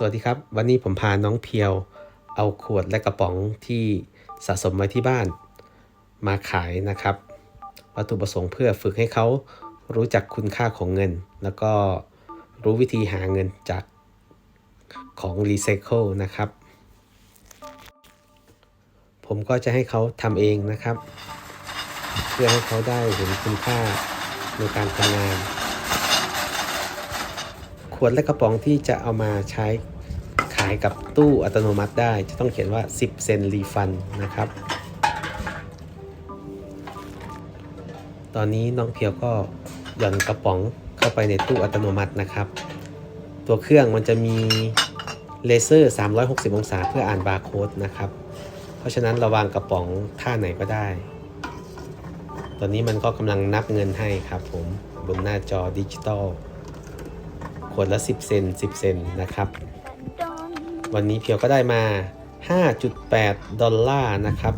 สวัสดีครับ วันนี้ผมพาน้องเพียว เอาขวดและกระป๋องที่สะสมไว้ที่บ้าน มาขายนะครับ วัตถุประสงค์เพื่อฝึกให้เขารู้จักคุณค่าของเงิน แล้วก็รู้วิธีหาเงินจากของรีไซเคิลนะครับ ผมก็จะให้เขาทำเองนะครับ เพื่อให้เขาได้เห็นคุณค่าในการทำงาน ขวดและกระป๋องที่จะเอามาใช้ขายกับตู้อัตโนมัติได้ จะต้องเขียนว่า 10 เซนรีฟันนะครับ ตอนนี้น้องเพียวก็หย่อนกระป๋องเข้าไปในตู้อัตโนมัตินะครับ ตัวเครื่องมันจะมีเลเซอร์ 360 องศาเพื่ออ่านบาร์โค้ดนะครับ เพราะฉะนั้นระวางกระป๋องท่าไหนก็ได้ ตอนนี้มันก็กำลังนับเงินให้ครับผมบนหน้าจอดิจิตอล วดละ 10 เซน 10 เซนนะครับ วันนี้เพียวก็ได้มา 5.8 ดอลลาร์นะครับ